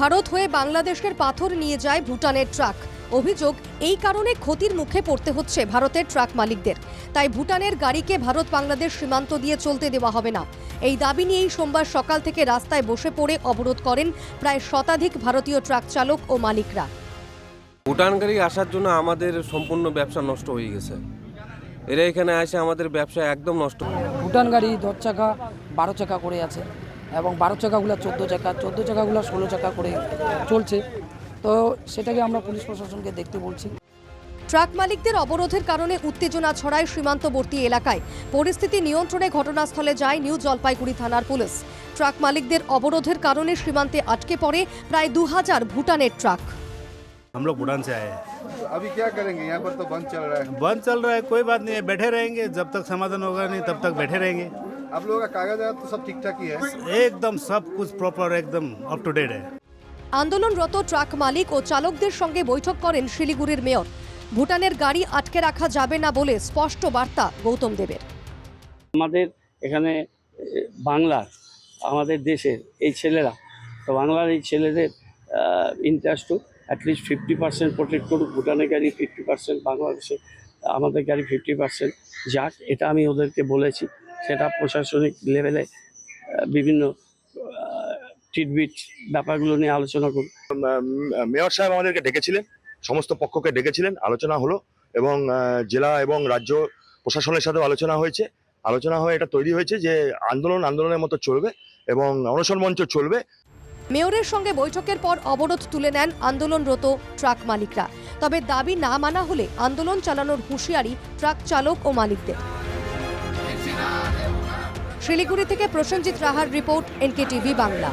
ভারত হয়ে বাংলাদেশের পাথর নিয়ে যায় ভুটানের ট্রাক। অভিযোগ এই কারণে ক্ষতির মুখে পড়তে হচ্ছে ভারতের ট্রাক মালিকদের। তাই ভুটানের গাড়িকে ভারত বাংলাদেশ সীমান্ত দিয়ে চলতে দেওয়া হবে না। এই দাবি নিয়েই সোমবার সকাল থেকে রাস্তায় বসে পড়ে অবরোধ করেন প্রায় শতাধিক ভারতীয় ট্রাক চালক ও মালিকরা। ভুটান গাড়ি আসার জন্য আমাদের সম্পূর্ণ ব্যবসা নষ্ট হয়ে গেছে। এরা এখানে আসে আমাদের ব্যবসা একদম নষ্ট ভুটান গাড়ি দশ চাকা বারো চাকা করে আছে। এবং বারো চাকাগুলো চোদ্দো চাকা চোদ্দো চাকাগুলো ষোলো চাকা করে চলছে তো সেটাকে আমরা পুলিশ প্রশাসনকে দেখতে বলছি ট্রাক মালিকদের অবরোধের কারণে উত্তেজনা ছড়ায় সীমান্তবর্তী এলাকায় পরিস্থিতি নিয়ন্ত্রণে ঘটনাস্থলে যায় নিউ জলপাইগুড়ি থানার পুলিশ ট্রাক মালিকদের অবরোধের কারণে সীমান্তে আটকে পড়ে প্রায় দু হাজার ভুটানের ট্রাক हम लोग भूटान से आए हैं अभी क्या करेंगे यहाँ पर तो बंद चल रहा है बंद चल रहा है कोई बात नहीं है बैठे रहेंगे जब तक समाधान होगा नहीं तब तक बैठे रहेंगे आप लोगों का कागज तो सब ठीक ठाक ही है एकदम सब कुछ प्रॉपर एकदम अप टू डेट है আন্দোলনরত ট্রাক মালিক ও চালকদের সঙ্গে বৈঠক করেন শিলিগুড়ির মেয়র ভুটানের গাড়ি আটকে রাখা যাবে না বলে স্পষ্ট বার্তা গৌতম দেবের আমাদের এখানে এ, বাংলার আমাদের দেশের এই ছেলেরা তো বাংলার এই ছেলেদের ইন্টারেস্টও অ্যাটলিস্ট ফিফটি পার্সেন্ট প্রোটেক্ট করুক ভুটানের গাড়ি ফিফটি পার্সেন্ট বাংলাদেশে আমাদের গাড়ি ফিফটি পার্সেন্ট যাক এটা আমি ওদেরকে বলেছি সেটা প্রশাসনিক লেভেলে বিভিন্ন ট্রিটবিট ব্যাপারগুলো নিয়ে আলোচনা করুক মেয়র সাহেব আমাদেরকে ডেকেছিলেন সমস্ত পক্ষকে ডেকেছিলেন আলোচনা হলো এবং জেলা এবং রাজ্য প্রশাসনের সাথেও আলোচনা হয়েছে। আলোচনা হয়ে এটা তৈরি হয়েছে যে আন্দোলন আন্দোলনের মতো চলবে এবং অনশন মঞ্চ চলবে। মেয়রের সঙ্গে বৈঠকের পর অবরোধ তুলে নেন আন্দোলনরত ট্রাক মালিকরা। তবে দাবি না মানা হলে আন্দোলন চালানোর হুঁশিয়ারি ট্রাক চালক ও মালিকদের। শিলিগুড়ি থেকে প্রসেনজিৎ রাহার রিপোর্ট এনকেটিভি বাংলা।